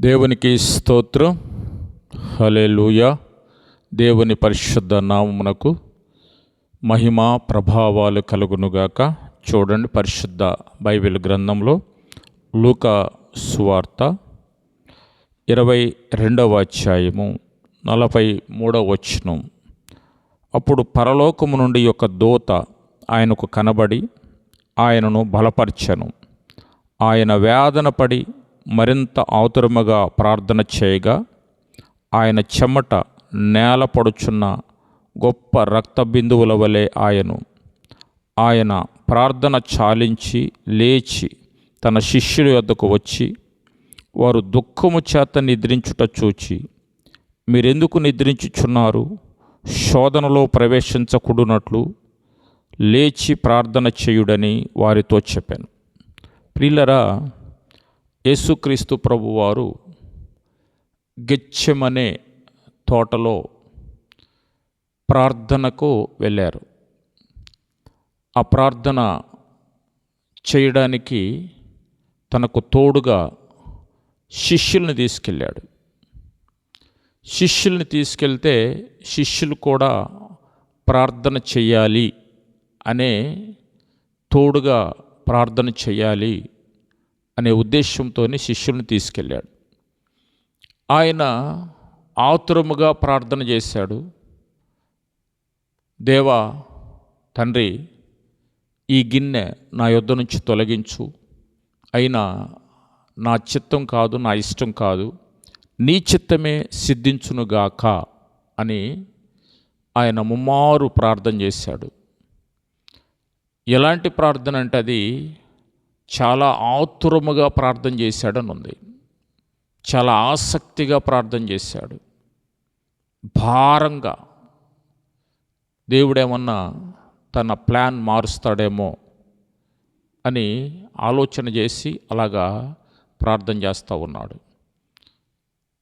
దేవునికి స్తోత్రం. లూయా దేవుని పరిశుద్ధ నామమునకు మహిమ ప్రభావాలు కలుగునుగాక. చూడండి పరిశుద్ధ బైబిల్ గ్రంథంలో లూక సువార్త ఇరవై రెండవ అధ్యాయము నలభై మూడవ వచనం. అప్పుడు పరలోకము నుండి ఒక దూత ఆయనకు కనబడి ఆయనను బలపరచెను. ఆయన వేదన పడి మరింత ఆతురముగా ప్రార్థన చేయగా ఆయన చెమట నేల పడుచున్న గొప్ప రక్త బిందువుల వలె ఆయను. ఆయన ప్రార్థన చాలించి లేచి తన శిష్యుల యొద్దకు వచ్చి వారు దుఃఖము చేత నిద్రించుట చూచి మీరెందుకు నిద్రించుచున్నారు? శోధనలో ప్రవేశించకూడనట్లు లేచి ప్రార్థన చేయుడని వారితో చెప్పాను. ప్రిల్లరా యేసుక్రీస్తు ప్రభువారు గెచ్చెమనే తోటలో ప్రార్థనకు వెళ్ళారు. ఆ ప్రార్థన చేయడానికి తనకు తోడుగా శిష్యుల్ని తీసుకెళ్ళాడు. శిష్యుల్ని తీసుకెళ్తే శిష్యులు కూడా ప్రార్థన చెయ్యాలి అనే తోడుగా ప్రార్థన చేయాలి అనే ఉద్దేశంతో శిష్యుల్ని తీసుకెళ్ళాడు. ఆయన ఆతురముగా ప్రార్థన చేశాడు. దేవా తండ్రి ఈ గిన్నె నా యొద్ద నుంచి తొలగించు. అయినా నా చిత్తం కాదు నా ఇష్టం కాదు. నీ చిత్తమే సిద్ధించునుగాక అని ఆయన ముమ్మారు ప్రార్థన చేశాడు. ఎలాంటి ప్రార్థన అంటే అది చాలా ఆతురముగా ప్రార్థన చేశాడని ఉంది చాలా ఆసక్తిగా ప్రార్థన చేశాడు. భారంగా దేవుడేమన్నా తన ప్లాన్ మారుస్తాడేమో అని ఆలోచన చేసి అలాగా ప్రార్థన చేస్తూ ఉన్నాడు.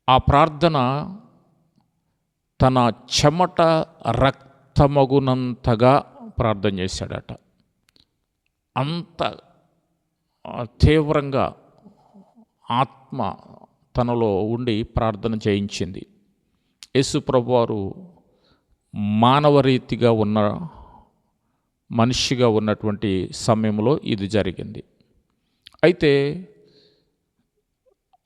ఆ ప్రార్థన తన చెమట రక్తమగునంతగా ప్రార్థన చేశాడట. అంత తీవ్రంగా ఆత్మ తనలో ఉండి ప్రార్థన చేయించింది. యేసు ప్రభువారు మానవరీతిగా ఉన్న మనిషిగా ఉన్నటువంటి సమయంలో ఇది జరిగింది. అయితే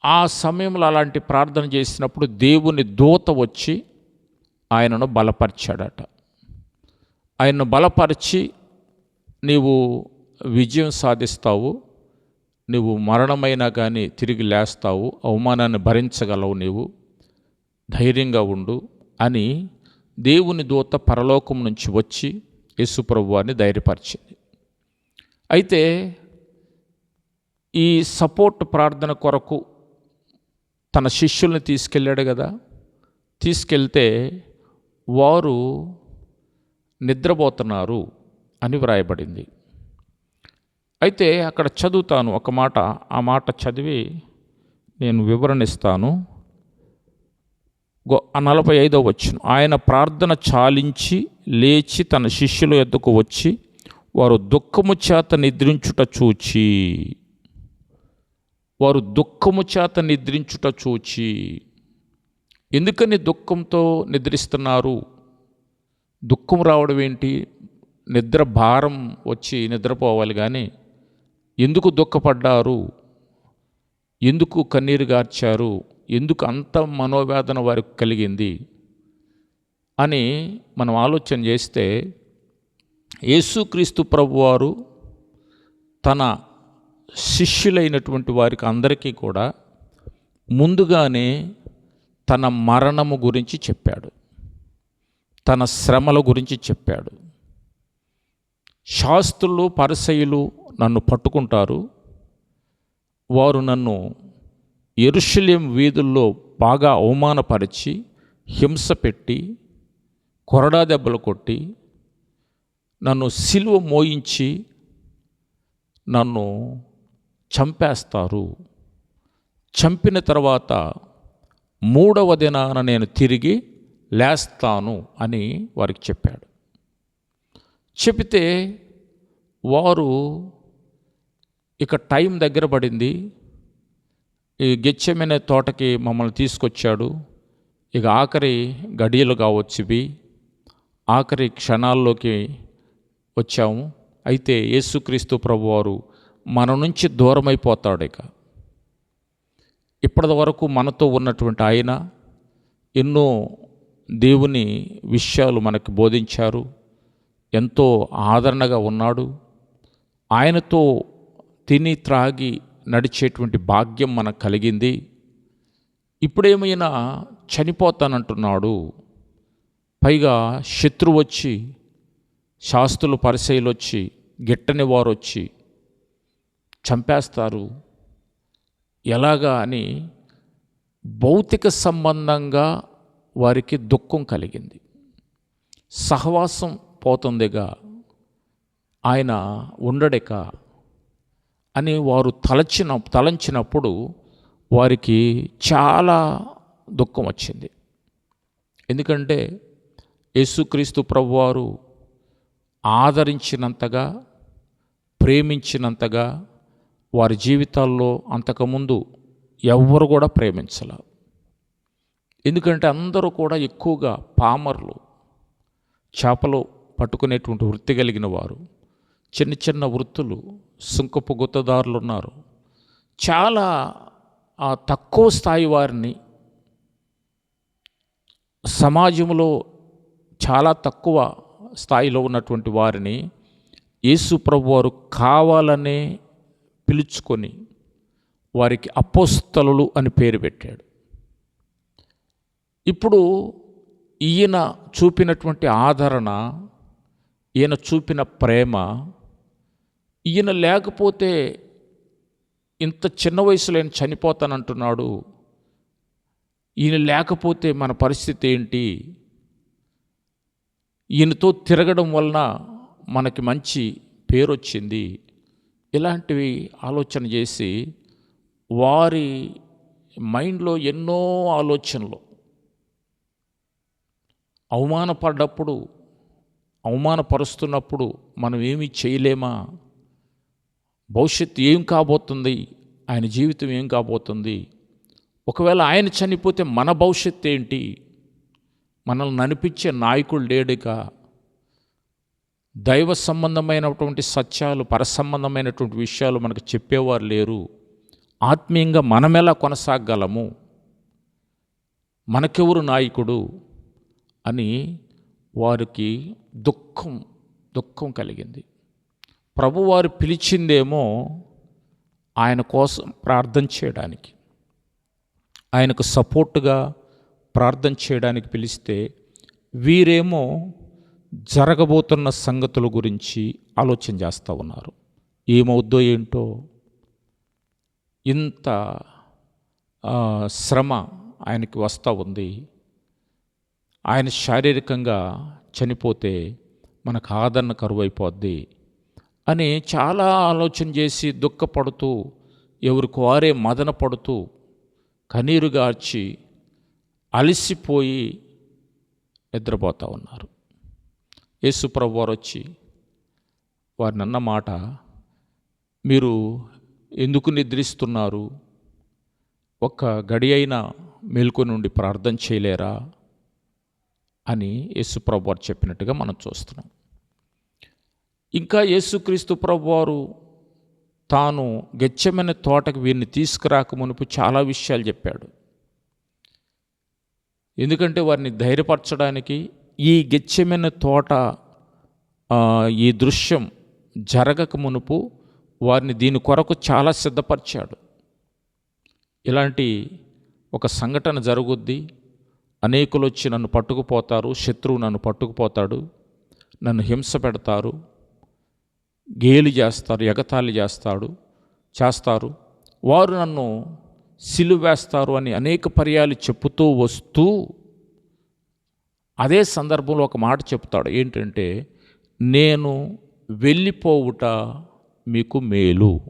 ఆ సమయంలో అలాంటి ప్రార్థన చేసినప్పుడు దేవుని దూత వచ్చి ఆయనను బలపరిచాడట. ఆయన్ను బలపరిచి నీవు విజయం సాధిస్తావు నువ్వు మరణమైనా కానీ తిరిగి లేస్తావు అవమానాన్ని భరించగలవు నీవు. ధైర్యంగా ఉండు అని దేవుని దూత పరలోకం నుంచి వచ్చి యేసుప్రభువాన్ని ధైర్యపరిచింది. అయితే ఈ సపోర్ట్ ప్రార్థన కొరకు తన శిష్యుల్ని తీసుకెళ్ళాడు కదా. తీసుకెళ్తే వారు నిద్రపోతున్నారు అని వ్రాయబడింది. అయితే అక్కడ చదువుతాను ఒక మాట ఆ మాట చదివి నేను వివరణిస్తాను. గో నలభై ఐదో వచ్చిన ఆయన ప్రార్థన చాలించి లేచి తన శిష్యుల ఎద్దుకు వచ్చి వారు దుఃఖము చేత నిద్రించుట చూచి వారు దుఃఖము చేత నిద్రించుట చూచి. ఎందుకని దుఃఖంతో నిద్రిస్తున్నారు? దుఃఖం రావడం ఏంటి? నిద్ర భారం వచ్చి నిద్రపోవాలి కానీ ఎందుకు దుఃఖపడ్డారు? ఎందుకు కన్నీరు గార్చారు? ఎందుకు అంత మనోవేదన వారికి కలిగింది? అని మనం ఆలోచన చేస్తే యేసుక్రీస్తు ప్రభువారు తన శిష్యులైనటువంటి వారికి అందరికీ కూడా ముందుగానే తన మరణము గురించి చెప్పాడు. తన శ్రమల గురించి చెప్పాడు. శాస్త్రులు పరిసయులు నన్ను పట్టుకుంటారు. వారు నన్ను ఎరుషలేం వీధుల్లో బాగా అవమానపరిచి హింస పెట్టి కొరడా దెబ్బలు కొట్టి నన్ను సిలువ మోయించి నన్ను చంపేస్తారు. చంపిన తర్వాత మూడవ దినాన నేను తిరిగి లేస్తాను అని వారికి చెప్పాడు. చెబితే వారు ఇక టైం దగ్గర పడింది. ఈ గెచ్చెమనే తోటకి మమ్మల్ని తీసుకొచ్చాడు. ఇక ఆఖరి గడియలు కావచ్చువి ఆఖరి క్షణాల్లోకి వచ్చాము. అయితే యేసుక్రీస్తు ప్రభువారు మన నుంచి దూరమైపోతాడు ఇక. ఇప్పటి వరకు మనతో ఉన్నటువంటి ఆయన ఎన్నో దేవుని విషయాలు మనకు బోధించారు. ఎంతో ఆదరణగా ఉన్నాడు. ఆయనతో తిని త్రాగి నడిచేటువంటి భాగ్యం మనకు కలిగింది. ఇప్పుడేమైనా చనిపోతానంటున్నాడు. పైగా శత్రువు వచ్చి శాస్త్రులు పరిశైలు వచ్చి గిట్టని వారు వచ్చి చంపేస్తారు. ఎలాగా అని భౌతిక సంబంధంగా వారికి దుఃఖం కలిగింది. సహవాసం పోతుందిగా. ఆయన ఉండడక అని వారు తలచిన తలంచినప్పుడు వారికి చాలా దుఃఖం వచ్చింది. ఎందుకంటే యేసుక్రీస్తు ప్రభువారు ఆదరించినంతగా ప్రేమించినంతగా వారి జీవితాల్లో అంతకుముందు ఎవ్వరు కూడా ప్రేమించలే. ఎందుకంటే అందరూ కూడా ఎక్కువగా పామర్లు చేపలు పట్టుకునేటువంటి వృత్తి కలిగిన వారు. చిన్న చిన్న వృత్తులు సుంకపు గుత్తదారులు ఉన్నారు చాలా ఆ తక్కువ స్థాయి వారిని సమాజంలో చాలా తక్కువ స్థాయిలో ఉన్నటువంటి వారిని యేసు ప్రభు వారు కావాలనే పిలుచుకొని వారికి అపోస్తలు అని పేరు పెట్టాడు. ఇప్పుడు ఈయన చూపినటువంటి ఆదరణ ఈయన చూపిన ప్రేమ ఈయన లేకపోతే ఇంత చిన్న వయసులో ఆయన చనిపోతానంటున్నాడు. ఈయన లేకపోతే మన పరిస్థితి ఏంటి? ఈయనతో తిరగడం వలన మనకి మంచి పేరు వచ్చింది ఇలాంటివి ఆలోచన చేసి వారి మైండ్లో ఎన్నో ఆలోచనలు. అవమానపడ్డప్పుడు అవమానపరుస్తున్నప్పుడు మనం ఏమీ చేయలేమా? భవిష్యత్తు ఏం కాబోతుంది? ఆయన జీవితం ఏం కాబోతుంది? ఒకవేళ ఆయన చనిపోతే మన భవిష్యత్తు ఏంటి? మనల్ని నడిపించే నాయకుడు లేడుక దైవ సంబంధమైనటువంటి సత్యాలు పరసంబంధమైనటువంటి విషయాలు మనకు చెప్పేవారు లేరు. ఆత్మీయంగా మనమెలా కొనసాగలము మనకెవరు నాయకుడు? అని వారికి దుఃఖం దుఃఖం కలిగింది. ప్రభువారు పిలిచిందేమో ఆయన కోసం ప్రార్థన చేయడానికి. ఆయనకు సపోర్ట్గా ప్రార్థన చేయడానికి పిలిస్తే వీరేమో జరగబోతున్న సంగతుల గురించి ఆలోచన చేస్తూ ఉన్నారు. ఏమవుద్దో ఏంటో ఇంత శ్రమ ఆయనకి వస్తూ ఉంది. ఆయన శారీరకంగా చనిపోతే మనకు ఆదరణ కరువైపోద్ది. అని చాలా ఆలోచన చేసి దుఃఖపడుతూ ఎవరికి వారే మదన పడుతూ కన్నీరు గార్చి అలసిపోయి నిద్రపోతూ ఉన్నారు. యేసుప్రభు వారు వచ్చి వారిని అన్నమాట మీరు ఎందుకు నిద్రిస్తున్నారు? ఒక్క గడి అయినా మేల్కొని ఉండి ప్రార్థన చేయలేరా? అని యేసుప్రభు వారు చెప్పినట్టుగా మనం చూస్తున్నాం. ఇంకా యేసుక్రీస్తు ప్రభు వారు తాను గెచ్చమైన తోటకు వీరిని తీసుకురాక మునుపు చాలా విషయాలు చెప్పాడు. ఎందుకంటే వారిని ధైర్యపరచడానికి ఈ గెచ్చమైన తోట ఈ దృశ్యం జరగక మునుపు వారిని దీని కొరకు చాలా సిద్ధపరిచాడు. ఇలాంటి ఒక సంఘటన జరుగుద్ది. అనేకులు వచ్చి నన్ను పట్టుకుపోతారు శత్రువు నన్ను పట్టుకుపోతాడు నన్ను హింస పెడతారు. గేలి చేస్తారు ఎగతాళి చేస్తాడు చేస్తారు. వారు నన్ను సిలువేస్తారు అని అనేక పర్యాలు చెప్పుతూ వస్తూ అదే సందర్భంలో ఒక మాట చెప్తాడు. ఏంటంటే నేను వెళ్ళిపోవుట మీకు మేలు.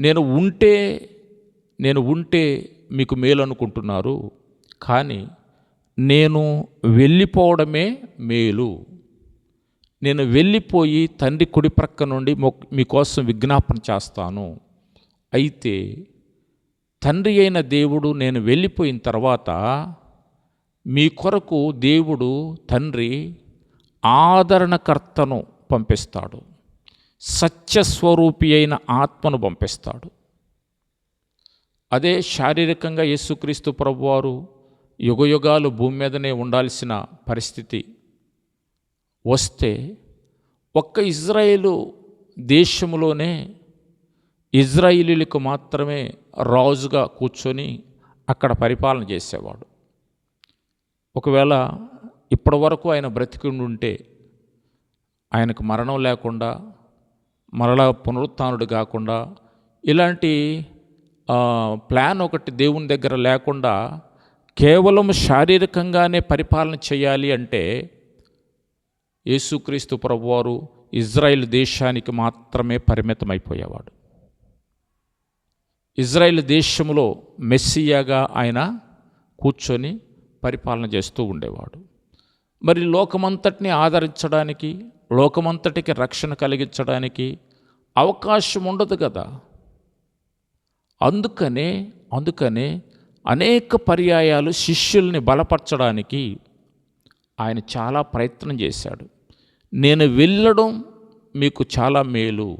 నేను ఉంటే నేను ఉంటే మీకు మేలు అనుకుంటున్నారు కానీ నేను వెళ్ళిపోవడమే మేలు. నేను వెళ్ళిపోయి తండ్రి కుడి ప్రక్క నుండి మొక్- మీకోసం విజ్ఞాపన చేస్తాను. అయితే తండ్రి అయిన దేవుడు నేను వెళ్ళిపోయిన తర్వాత మీ కొరకు దేవుడు తండ్రి ఆదరణకర్తను పంపిస్తాడు. సత్యస్వరూపి అయిన ఆత్మను పంపిస్తాడు. అదే శారీరకంగా యేసుక్రీస్తు ప్రభువారు యుగయుగాలు భూమి మీదనే ఉండాల్సిన పరిస్థితి. వస్తే ఒక్క ఇజ్రాయేలు దేశంలోనే ఇజ్రాయిలీలకు మాత్రమే రాజుగా కూర్చొని అక్కడ పరిపాలన చేసేవాడు. ఒకవేళ ఇప్పటి వరకు ఆయన బ్రతికి ఉంటే ఆయనకు మరణం లేకుండా మరలా పునరుత్నుడు కాకుండా ఇలాంటి ప్లాన్ ఒకటి దేవుని దగ్గర లేకుండా కేవలం శారీరకంగానే పరిపాలన చేయాలి అంటే యేసుక్రీస్తు ప్రభువారు ఇజ్రాయెల్ దేశానికి మాత్రమే పరిమితమైపోయేవాడు. ఇజ్రాయెల్ దేశంలో మెస్సియాగా ఆయన కూర్చొని పరిపాలన చేస్తూ ఉండేవాడు. మరి లోకమంతటిని ఆదరించడానికి లోకమంతటికి రక్షణ కలిగించడానికి అవకాశం ఉండదు కదా. అందుకనే అందుకనే అనేక పర్యాయాలు శిష్యుల్ని బలపరచడానికి ఆయన చాలా ప్రయత్నం చేశాడు. నేను వెళ్ళడం మీకు చాలా మేలు.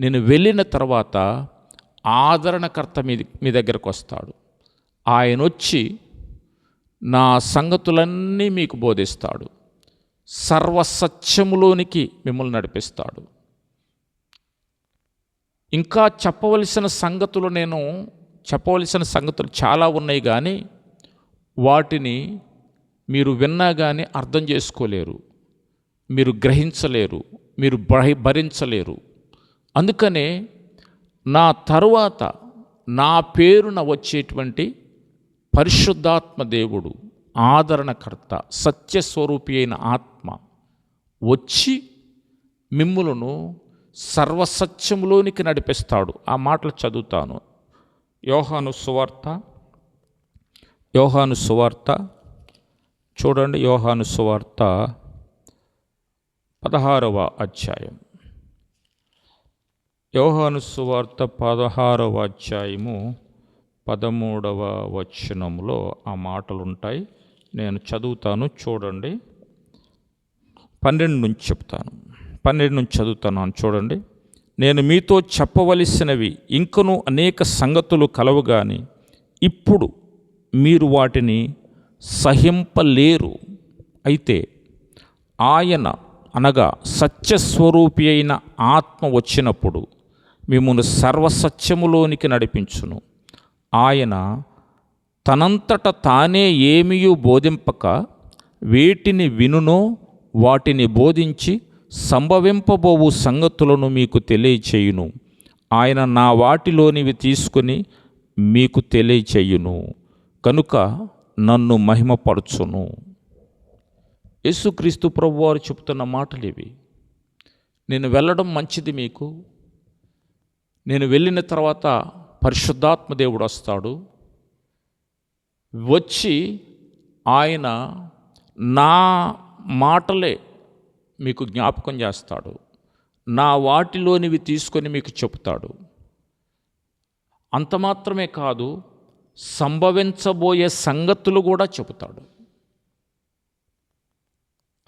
నేను వెళ్ళిన తర్వాత ఆదరణకర్త మీ మీ దగ్గరకు వస్తాడు. ఆయన వచ్చి నా సంగతులన్నీ మీకు బోధిస్తాడు. సర్వసత్యములోనికి మిమ్మల్ని నడిపిస్తాడు. ఇంకా చెప్పవలసిన సంగతులు నేను చెప్పవలసిన సంగతులు చాలా ఉన్నాయి కానీ వాటిని మీరు విన్నా కానీ అర్థం చేసుకోలేరు. మీరు గ్రహించలేరు మీరు భరించలేరు. అందుకనే నా తరువాత నా పేరున వచ్చేటువంటి పరిశుద్ధాత్మ దేవుడు ఆదరణకర్త సత్యస్వరూపి అయిన ఆత్మ వచ్చి మిమ్ములను సర్వసత్యములోనికి నడిపిస్తాడు. ఆ మాటలు చదువుతాను. యోహాను సువార్త యోహాను సువార్త చూడండి యోహాను సువార్త. పదహారవ అధ్యాయం. యోహాను సువార్త పదహారవ అధ్యాయము పదమూడవ వచనంలో ఆ మాటలుంటాయి. నేను చదువుతాను చూడండి. పన్నెండు నుంచి చెప్తాను. పన్నెండు నుంచి చదువుతాను చూడండి. నేను మీతో చెప్పవలసినవి ఇంకను అనేక సంగతులు కలవు కానీ ఇప్పుడు మీరు వాటిని సహింపలేరు. అయితే ఆయన అనగా సత్యస్వరూపి అయిన ఆత్మ వచ్చినప్పుడు మిమ్మల్ని సర్వసత్యములోనికి నడిపించును. ఆయన తనంతట తానే ఏమీయూ బోధింపక వేటిని వినునో వాటిని బోధించి సంభవింపబోవు సంగతులను మీకు తెలియచేయును. ఆయన నా వాటిలోనివి తీసుకుని మీకు తెలియచేయును. కనుక నన్ను మహిమపరచును. యేసుక్రీస్తు ప్రభు వారు చెప్తున్న మాటలు ఇవి నేను వెళ్ళడం మంచిది మీకు. నేను వెళ్ళిన తర్వాత పరిశుద్ధాత్మ దేవుడు వస్తాడు. వచ్చి ఆయన నా మాటలే మీకు జ్ఞాపకం చేస్తాడు. నా వాటిలోనివి తీసుకొని మీకు చెప్తాడు అంత మాత్రమే కాదు సంభవించబోయే సంగతులు కూడా చెబుతాడు.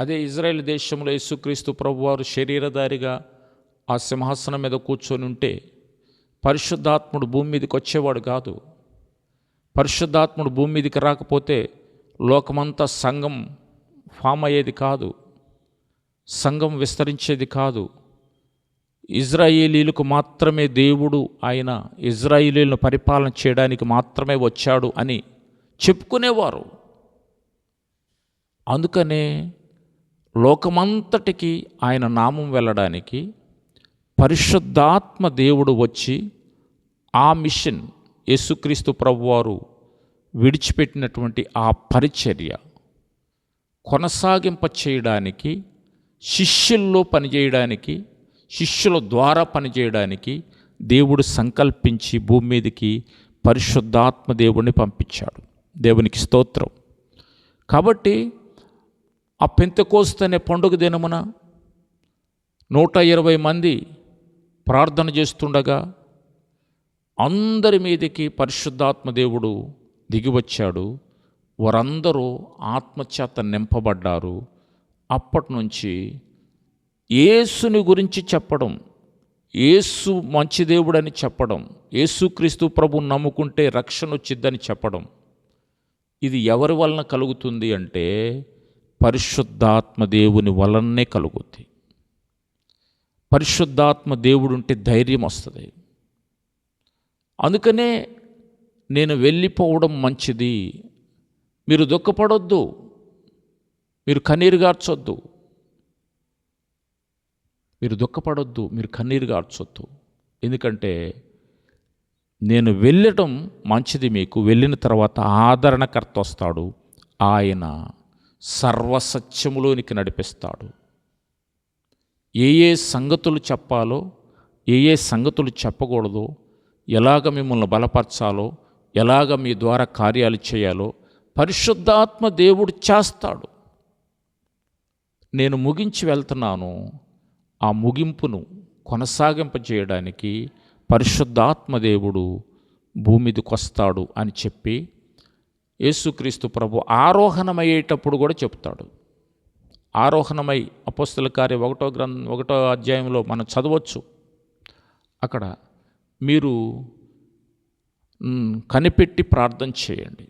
అదే ఇజ్రాయెల్ దేశంలో యేసుక్రీస్తు ప్రభువారు శరీరధారిగా ఆ సింహాసనం మీద కూర్చొని ఉంటే పరిశుద్ధాత్ముడు భూమి మీదకి వచ్చేవాడు కాదు. పరిశుద్ధాత్ముడు భూమి మీదకి రాకపోతే లోకమంతా సంఘం ఫామ్ అయ్యేది కాదు. సంఘం విస్తరించేది కాదు. ఇజ్రాయేలీలకు మాత్రమే దేవుడు ఆయన ఇజ్రాయేలీలను పరిపాలన చేయడానికి మాత్రమే వచ్చాడు అని చెప్పుకునేవారు. అందుకనే లోకమంతటికి ఆయన నామం వెళ్ళడానికి పరిశుద్ధాత్మ దేవుడు వచ్చి ఆ మిషన్ యేసుక్రీస్తు ప్రభువారు విడిచిపెట్టినటువంటి ఆ పరిచర్య కొనసాగింప చేయడానికి శిష్యుల్లో పనిచేయడానికి శిష్యుల ద్వారా పనిచేయడానికి దేవుడు సంకల్పించి భూమి మీదకి పరిశుద్ధాత్మ దేవుడిని పంపించాడు. దేవునికి స్తోత్రం. కాబట్టి ఆ పెంతకోస్తు అనే పండుగ దినమున నూట ఇరవై మంది ప్రార్థన చేస్తుండగా అందరి మీదకి పరిశుద్ధాత్మ దేవుడు దిగివచ్చాడు. వారందరూ ఆత్మచేత నింపబడ్డారు. అప్పటి నుంచి యేసుని గురించి చెప్పడం యేసు మంచి దేవుడని చెప్పడం యేసుక్రీస్తు ప్రభు నమ్ముకుంటే రక్షణ వచ్చిద్దని చెప్పడం ఇది ఎవరి వలన కలుగుతుంది అంటే పరిశుద్ధాత్మ దేవుని వలనే కలుగుద్ది. పరిశుద్ధాత్మ దేవుడు ఉంటే ధైర్యం వస్తుంది. అందుకనే నేను వెళ్ళిపోవడం మంచిది. మీరు దుఃఖపడొద్దు. మీరు కన్నీరు గార్చొద్దు. మీరు దుఃఖపడొద్దు మీరు కన్నీరు గార్చొద్దు. ఎందుకంటే నేను వెళ్ళటం మంచిది మీకు. వెళ్ళిన తర్వాత ఆదరణకర్త వస్తాడు. ఆయన సర్వసత్యములోనికి నడిపిస్తాడు. ఏ ఏ సంగతులు చెప్పాలో ఏ ఏ సంగతులు చెప్పకూడదో ఎలాగ మిమ్మల్ని బలపరచాలో ఎలాగ మీ ద్వారా కార్యాలు చేయాలో పరిశుద్ధాత్మ దేవుడు చేస్తాడు. నేను ముగించి వెళ్తున్నాను. ఆ ముగింపును కొనసాగింపజేయడానికి పరిశుద్ధాత్మ దేవుడు భూమిదికొస్తాడు అని చెప్పి యేసుక్రీస్తు ప్రభు ఆరోహణమయ్యేటప్పుడు కూడా చెప్తాడు. ఆరోహణమై అపోస్తుల కార్య ఒకటో గ్రంథం ఒకటో అధ్యాయంలో మనం చదవచ్చు. అక్కడ మీరు కనిపెట్టి ప్రార్థన చేయండి.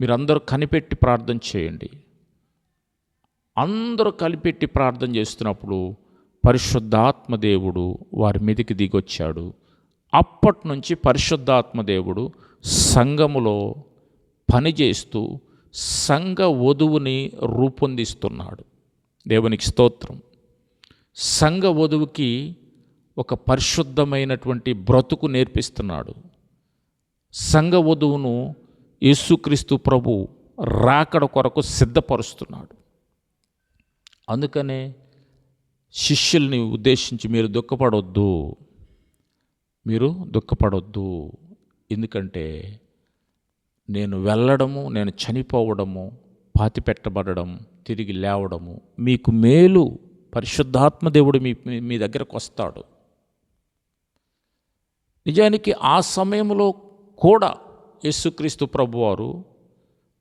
మీరందరూ కనిపెట్టి ప్రార్థన చేయండి. అందరూ కలిపెట్టి ప్రార్థన చేస్తున్నప్పుడు పరిశుద్ధాత్మ దేవుడు వారి మీదకి దిగొచ్చాడు. అప్పటి నుంచి పరిశుద్ధాత్మ దేవుడు సంఘములో పనిచేస్తూ సంఘ వధువుని రూపొందిస్తున్నాడు. దేవునికి స్తోత్రం. సంఘ వధువుకి ఒక పరిశుద్ధమైనటువంటి బ్రతుకు నేర్పిస్తున్నాడు. సంఘ వధువును యేసుక్రీస్తు ప్రభు రాకడ కొరకు సిద్ధపరుస్తున్నాడు. అందుకనే శిష్యుల్ని ఉద్దేశించి మీరు దుఃఖపడొద్దు. మీరు దుఃఖపడొద్దు. ఎందుకంటే నేను వెళ్ళడము నేను చనిపోవడము పాతి పెట్టబడడం తిరిగి లేవడము మీకు మేలు పరిశుద్ధాత్మ దేవుడు మీ మీ- మీ దగ్గరకు వస్తాడు. నిజానికి ఆ సమయంలో కూడా యేసుక్రీస్తు ప్రభువారు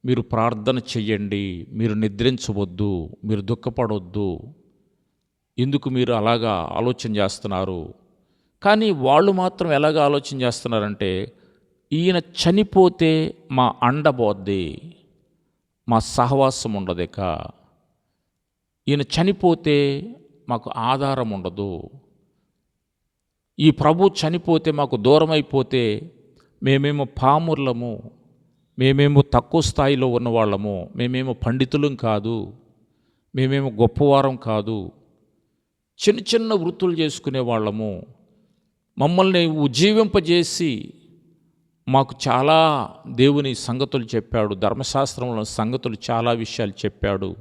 మీరు ప్రార్థన చెయ్యండి మీరు నిద్రించవద్దు మీరు దుఃఖపడవద్దు ఎందుకు మీరు అలాగా ఆలోచన చేస్తున్నారు? కానీ వాళ్ళు మాత్రం ఎలాగ ఆలోచన చేస్తున్నారంటే ఈయన చనిపోతే మా అండబోద్ది మా సహవాసం ఉండదిక ఈయన చనిపోతే మాకు ఆధారం ఉండదు. ఈ ప్రభు చనిపోతే మాకు దూరం అయిపోతే మేమేమో పాముర్లము మేమేమో తక్కువ స్థాయిలో ఉన్నవాళ్ళము మేమేమో పండితులం కాదు మేమేమో గొప్పవారం కాదు. చిన్న చిన్న వృత్తులు చేసుకునే వాళ్ళము మమ్మల్ని ఉజ్జీవింపజేసి మాకు చాలా దేవుని సంగతులు చెప్పాడు ధర్మశాస్త్రంలో సంగతులు చాలా విషయాలు చెప్పాడు.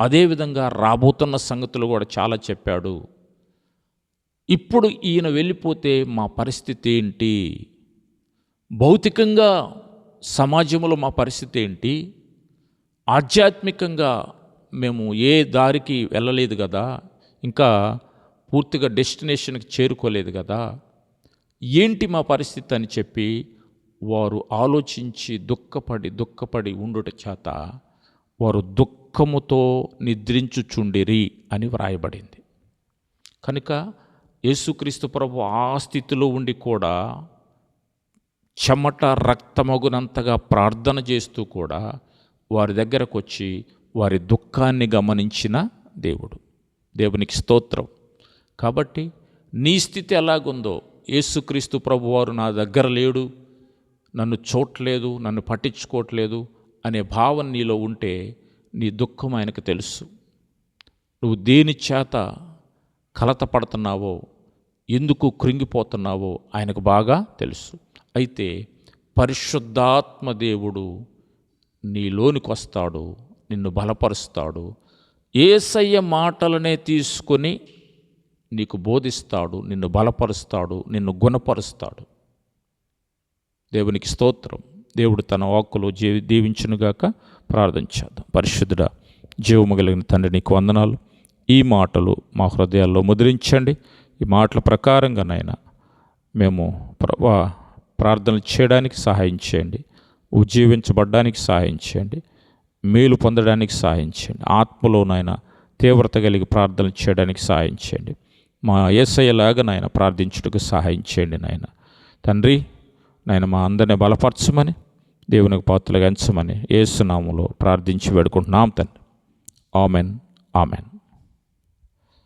అదేవిధంగా రాబోతున్న సంగతులు కూడా చాలా చెప్పాడు. ఇప్పుడు ఈయన వెళ్ళిపోతే మా పరిస్థితి ఏంటి? భౌతికంగా సమాజంలో మా పరిస్థితి ఏంటి? ఆధ్యాత్మికంగా మేము ఏ దారికి వెళ్ళలేదు కదా? ఇంకా పూర్తిగా డెస్టినేషన్కి చేరుకోలేదు కదా? ఏంటి మా పరిస్థితి అని చెప్పి వారు ఆలోచించి దుఃఖపడి దుఃఖపడి ఉండుట చేత వారు దుఃఖముతో నిద్రించుచుండిరి అని వ్రాయబడింది. కనుక యేసుక్రీస్తు ప్రభు ఆ స్థితిలో ఉండి కూడా చెమట రక్తమగునంతగా ప్రార్థన చేస్తూ కూడా వారి దగ్గరకు వచ్చి వారి దుఃఖాన్ని గమనించిన దేవుడు. దేవునికి స్తోత్రం. కాబట్టి నీ స్థితి ఎలాగుందో యేసుక్రీస్తు ప్రభువారు నా దగ్గర లేడు. నన్ను చూడట్లేదు నన్ను పట్టించుకోవట్లేదు అనే భావన నీలో ఉంటే నీ దుఃఖం ఆయనకు తెలుసు. నువ్వు దేని చేత కలత పడుతున్నావో ఎందుకు కృంగిపోతున్నావో ఆయనకు బాగా తెలుసు. అయితే పరిశుద్ధాత్మ దేవుడు నీలోనికి వస్తాడు నిన్ను బలపరుస్తాడు ఏసయ్య మాటలనే తీసుకొని నీకు బోధిస్తాడు నిన్ను బలపరుస్తాడు నిన్ను గుణపరుస్తాడు. దేవునికి స్తోత్రం. దేవుడు తన వాక్కులో జీవి దీవించునుగాక ప్రార్థన చేద్దాం. పరిశుద్ధుడ జీవము కలిగిన తండ్రి నీకు వందనాలు. ఈ మాటలు మా హృదయాల్లో ముద్రించండి. ఈ మాటల ప్రకారంగానైనా మేము ప్రార్థనలు చేయడానికి సహాయం చేయండి. ఉజ్జీవించబడ్డానికి సహాయం చేయండి. మేలు పొందడానికి సహాయం చేయండి. ఆత్మలో నాయన తీవ్రత కలిగి ప్రార్థనలు చేయడానికి సహాయం చేయండి. మా ఏసయ్యలాగా నాయన ప్రార్థించుటకు సహాయం చేయండి నాయన తండ్రి నాయన మా అందరిని బలపరచమని దేవునికి పాత్రలుగా ఎంచమని ఏసునాములో ప్రార్థించి వేడుకుంటున్నాం తండ్రి. Amen amen.